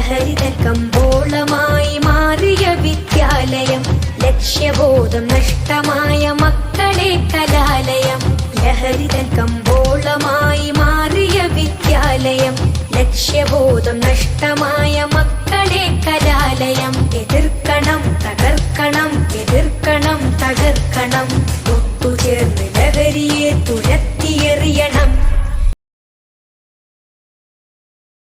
ലഹരിതൻ കമ്പോളമായി മാറിയ വിദ്യാലയം ലക്ഷ്യബോധം നഷ്ടമായ മക്കളെ കലാലയം. ലഹരിതൻ കമ്പോളമായി മാറിയ വിദ്യാലയം ലക്ഷ്യബോധം നഷ്ടമായ മക്കളെ കലാലയം. എതിർക്കണം തകർക്കണം എതിർക്കണം തകർക്കണം. ഒത്തുചേർന്ന് ലഹരിയെ